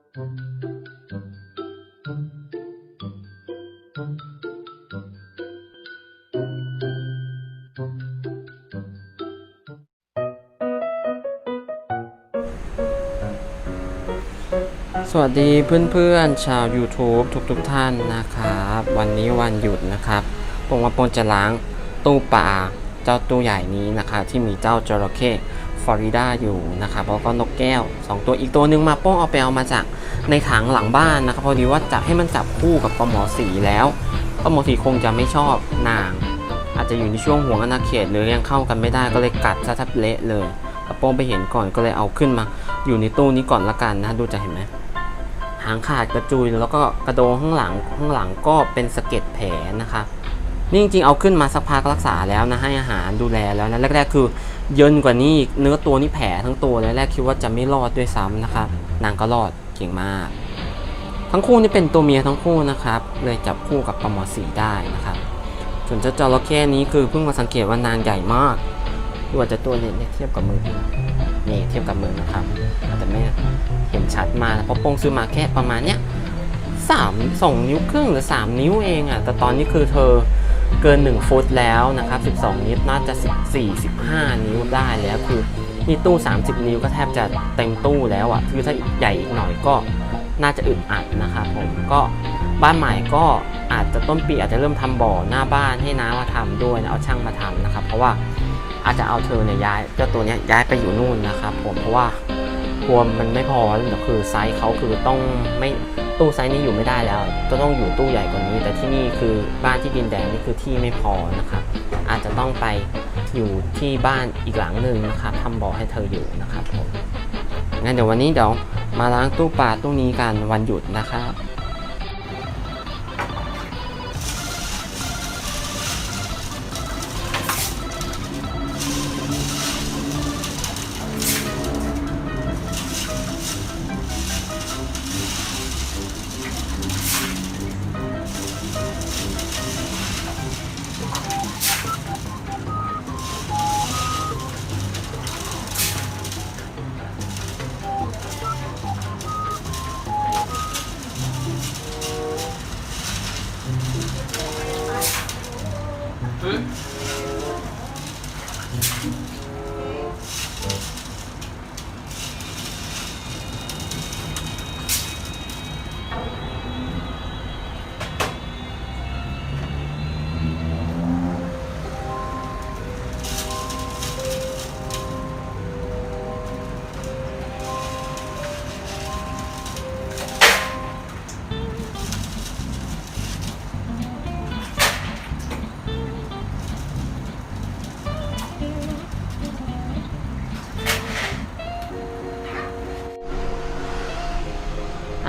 สวัสดีเพื่อนๆชาว YouTube ทุกๆทท่านนะครับ วันนี้วันหยุดนะครับปงว่าปงจะล้างตู้ปลาเจ้าตู้ใหญ่นี้นะครับที่มีเจ้าจระเข้ ลอริดาอยู่นะครับแล้วก็นกแก้ว 2 ตัวอีกตัวหนึ่งมาโป้งเอาไปเอามาจากในถังหลังบ้านนะครับพอดีว่าจะให้มันจับคู่กับปลาหมอสีแล้วปลาหมอสีคงจะไม่ชอบนาง อาจจะอยู่ในช่วงห่วงอาณาเขตหรือยังเข้ากันไม่ได้ก็เลยกัดซะแทบเละเลยโป้งไปเห็นก่อนก็เลยเอาขึ้นมา อยู่ในตู้นี้ก่อนละกันนะดูจะเห็นไหมหางขาดกระจุยแล้วก็กระโดงข้างหลังข้างหลังก็เป็นสะเก็ดแผลนะคะนี่จริงๆเอาขึ้นมาสักพักรักษาแล้วนะให้อาหารดูแลแล้วนะแรกๆคือ ยินกว่านี้อีกเนื้อตัวนี่แผลทั้งตัวเลยแรกคิดว่าจะไม่รอดด้วยซ้ำนะคะนางก็รอดเก่งมาก ทั้งคู่นี่เป็นตัวเมียทั้งคู่นะครับ เลยจับคู่กับปลาหมอสีได้นะครับ ส่วนเจ้าจระเข้นี้คือเพิ่งมาสังเกตว่านางใหญ่มากดูอาจจะตัวเล็กเนี่ยเทียบกับมือนี่เทียบกับมือนะครับอาจจะไม่เห็นชัดมาเพราะปงซื้อมาแค่ประมาณเนี้ยสามสองนิ้วครึ่งหรือ3นิ้วเองอะ่ะแต่ตอนนี้คือเธอ เกิน 1 ฟุตแล้วนะครับ 12 นิ้วน่าจะ14 15นิ้วได้แล้วคือนี่ตู้ 30 นิ้วก็แทบจะเต็มตู้แล้วอะ่ะคือถ้าใหญ่อีกหน่อยก็น่าจะอึดอัดนะครับผมก็บ้านใหม่ก็อาจจะต้นปีอาจจะเริ่มทำบ่อหน้าบ้านให้น้ามาทำด้วยนะเอาช่างมาทำนะครับ เพราะว่าอาจจะเอาเธอเนี่ยย้ายเจ้าตัวเนี้ยย้ายไปอยู่นู่นนะครับ ผมเพราะว่ากลัวมันไม่พอแล้วคือไซส์เขาคือต้องไม่ ตู้ไซส์นี้อยู่ไม่ได้แล้วก็ต้องอยู่ตู้ใหญ่กว่านี้ แต่ที่นี่คือบ้านที่ดินแดงนี่คือที่ไม่พอนะครับ อาจจะต้องไปอยู่ที่บ้านอีกหลังหนึ่งนะครับทำบ่อให้เธออยู่นะครับผมงั้นเดี๋ยววันนี้เดี๋ยวมาล้างตู้ปลาตู้นี้กันวันหยุดนะครับ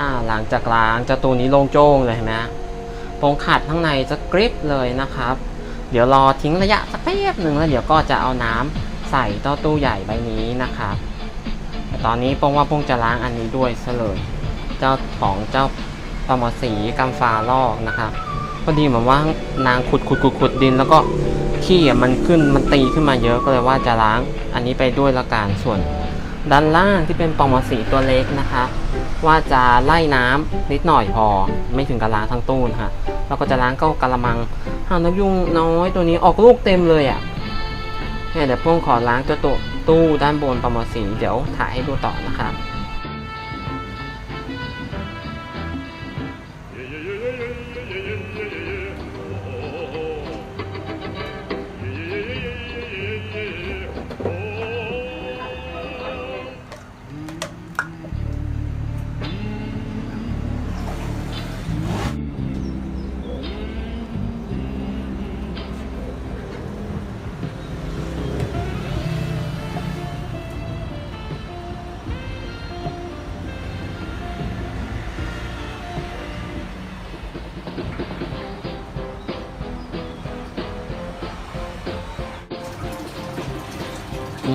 อ่าหลังจากล้างเจ้าตัวนี้โล่งโจ้งเลยเห็นไหมฮะตรงขัดข้างในจะกริบเลยนะครับ เดี๋ยวรอทิ้งระยะสักแป๊บหนึ่งแล้วเดี๋ยวก็จะเอาน้ำใส่ต้าตู้ใหญ่ใบนี้นะครับแต่ตอนนี้ปงว่าปงจะล้างอันนี้ด้วยซะเลยเจ้าของเจ้าปลาหมอสีกัมฟาลอกนะครับพอดีเหมือนว่านางขุดขุดขุดขุดดิน แล้วก็ขี้มันขึ้นมันตีขึ้นมาเยอะก็เลยว่าจะล้างอันนี้ไปด้วยละกันส่วน ด้านล่างที่เป็นปลาหมอสีตัวเล็กนะคะ ว่าจะไล่น้ำนิดหน่อยพอ ไม่ถึงกับล้างทั้งตู้นะฮะเราก็จะล้างก็กระมังหางนกยุงน้อยตัวนี้ออกลูกเต็มเลยอะ่ะเนี่ยเดี๋ยวพ่งขอล้างตัวตู้ตู้ด้านบนประมาณสีเดี๋ยวถ่ายให้ดูต่อนะครับ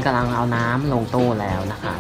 กำลังเอาน้ำลงตู้แล้วนะครั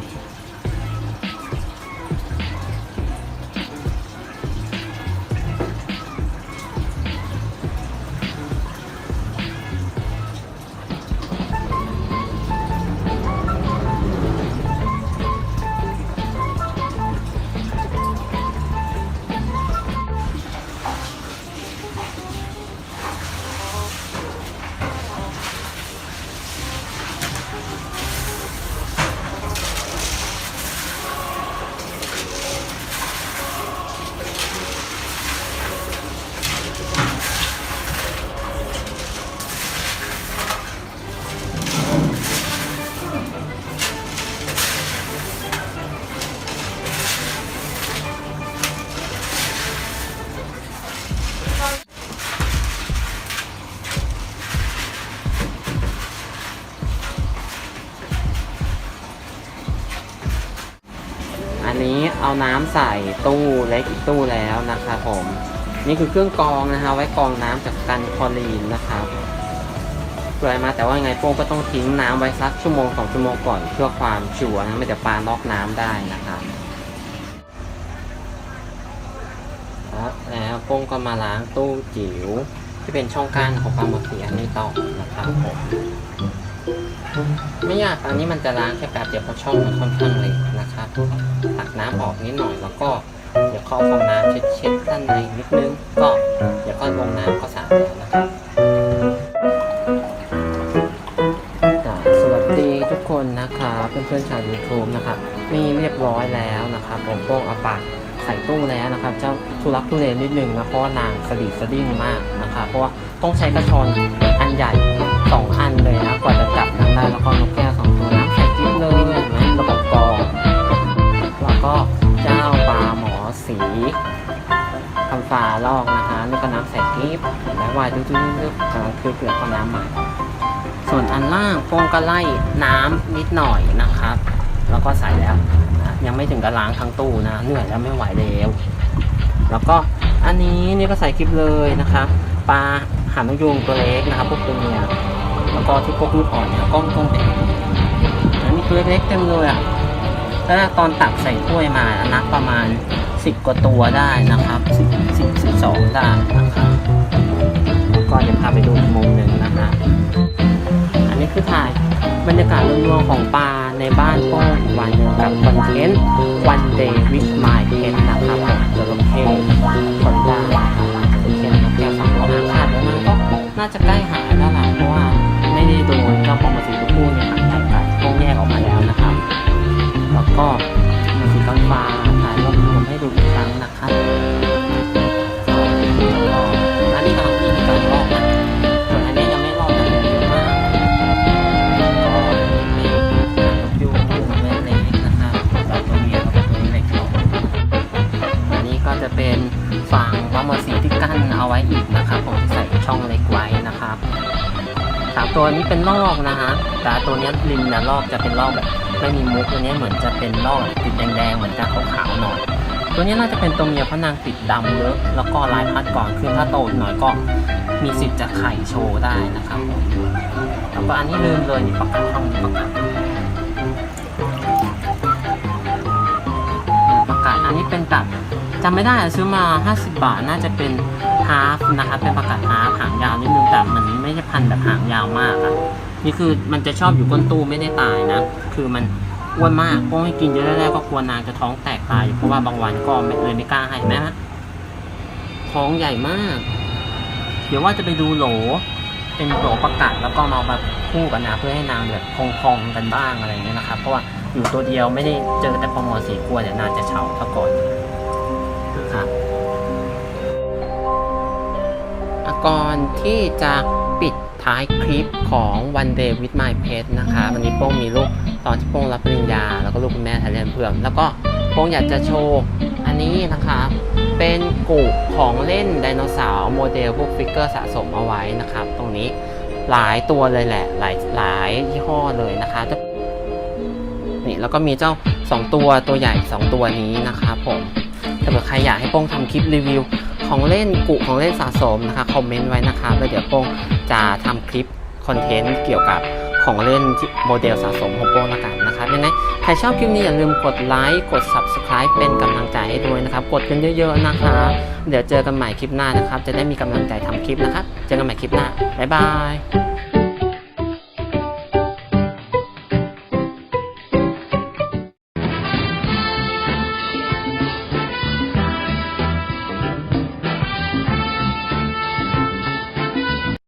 นนี้เอาน้ำใส่ตู้เล็กอีกตู้แล้วนะครับผม นี่คือเครื่องกรองนะฮะไว้กรองน้ำจากกันคลอรีนนะครับเปื่อยมาแต่ว่าไงโป้งก็ต้องทิ้งน้ำไว้สักชั่วโมงสองชั่วโมงก่อนเพื่อความชัวร์นะไม่จะปลานอกน้ำได้นะครับแล้วโป้งก็มาล้างตู้จิ๋วที่เป็นช่องก้านของปลาหมึกสีอันนี้ต่อนะครับผม ไม่ยากอันนี้มันจะล้างแค่แป๊บเดียวเพราะช่องมันค่อนข้างเล็กนะครับตักน้ำออกนิดหน่อยแล้วก็เดี๋ยวเข้าฟองน้ำเช็ดๆด้านในนิดนึงก็เดี๋ยวก็ลงน้ำก็สะอาดแล้วนะครับสวัสดีทุกคนนะครับเพื่อนๆชาว YouTube นะครับนี่เรียบร้อยแล้วนะครับผมโป้งอาปากใส่ตู้แล้วนะครับ เจ้าทุลักทุเลนิดนึงนะเพราะนางสะดิดสะดิ้งมากนะครับเพราะว่าต้องใช้กระชอนอันใหญ่ น้ำใส่กิ๊บแล้ววายดึ๊ดๆๆกำลังคือเกลือก็น้ำใหม่ส่วนอันล่างโป้งก็ไล่น้ำนิดหน่อยนะครับ แล้วก็ใส่แล้วนะยังไม่ถึงกับล้างทั้งตู้นะเหนื่อยแล้วไม่ไหวแล้วแล้วก็อันนี้นี่ก็ใส่คลิปเลยนะครับปลาหางนกยูงตัวเล็กนะครับพวกตัวเมียแล้วก็ที่พวกลูกอ่อนเนี่ยก้มก้มเป็นอันนี้ตัวเล็กเต็มเลยอะถ้าตอนตักใส่ถ้วยมานับประมาณ 10 กว่าตัวได้นะครับ10 10 12ได้นะครับ ก็เดี๋ยวพาไปดูอีกมุมหนึ่งนะคะอันนี้คือถ่ายบรรยากาศรวมๆของปลาในบ้านโป้งอีกวันกับคอนเทนต์ one day with my pet นะครับผมจระเข้ ตัวนี้เป็นลอกนะฮะ แต่ตัวนี้ยริมเนี่ลอกจะเป็นลอกแบบไม่มีมุกตัวนี้เหมือนจะเป็นลอกติดแดงๆเหมือนจะขาวๆหน่อย ตัวนี้น่าจะเป็นตัวเมียพระนางติดดำเยอะ แล้วก็ลายพัดก่อนขึ้นถ้าโตหน่อยก็มีสิทธิ์จะไข่โชว์ได้นะครับแล้วก็อันนี้ลืมเลยนี่ประกาศช่องนี้ประกาศประกาศอันนี้เป็นแบบจำไม่ได้ซื้อมา 50 บาทน่าจะเป็น ฮาฟนะครับเป็นประกาศฮาฟหางยาวนิดนึงแต่มันไม่ใช่พันแบบหางยาวมากอะนี่คือมันจะชอบอยู่ก้นตู้ไม่ได้ตายนะ คือมันอ้วนมากพวกให้กินเยอะแรกๆก็กลัวนางจะท้องแตกตายเพราะว่าบางวันก็ไม่เลยไม่กล้าให้เห็นไหมฮะท้องใหญ่มาก เดี๋ยวว่าจะไปดูโหล เป็นโหลประกาศแล้วก็มาแบบคู่กันนะเพื่อให้นางแบบพองๆกันบ้างอะไรเงี้ยนะครับ เพราะว่าอยู่ตัวเดียวไม่ได้เจอแต่ปอมอสีกลัวเดี๋ยวนางจะเฉาถ้าก่อนครับ ก่อนที่จะปิดท้ายคลิปของ One Day with My Pet นะคะ วันนี้โป้งมีลูกตอนที่โป้งรับปริญญา แล้วก็ลูกคุณแม่ไทยแลนด์เพื่อนแล้วก็โป้งอยากจะโชว์อันนี้นะคะ เป็นกุของเล่นไดโนเสาร์โมเดลพวกฟิกเกอร์สะสมเอาไว้นะครับ ตรงนี้หลายตัวเลยแหละ หลายหลายยี่ห้อเลยนะคะจะนี่แล้วก็มีเจ้า 2 ตัวตัวใหญ่ 2 ตัวนี้นะครับผมถ้าเกิดใครอยากให้โป้งทำคลิปรีวิว ของเล่นกุของเล่นสะสมนะคะคอมเมนต์ไว้นะคะแล้วเดี๋ยวโป้งจะทำคลิปคอนเทนต์เกี่ยวกับของเล่นโมเดลสะสมของโป้งละกันนะครับยังไงใครชอบคลิปนี้อย่าลืมกดไลค์กด subscribe เป็นกำลังใจให้ด้วยนะครับ กดกันเยอะๆนะคะเดี๋ยวเจอกันใหม่คลิปหน้านะครับ จะได้มีกำลังใจทำคลิปนะครับ เจอกันใหม่คลิปหน้า บ๊ายบาย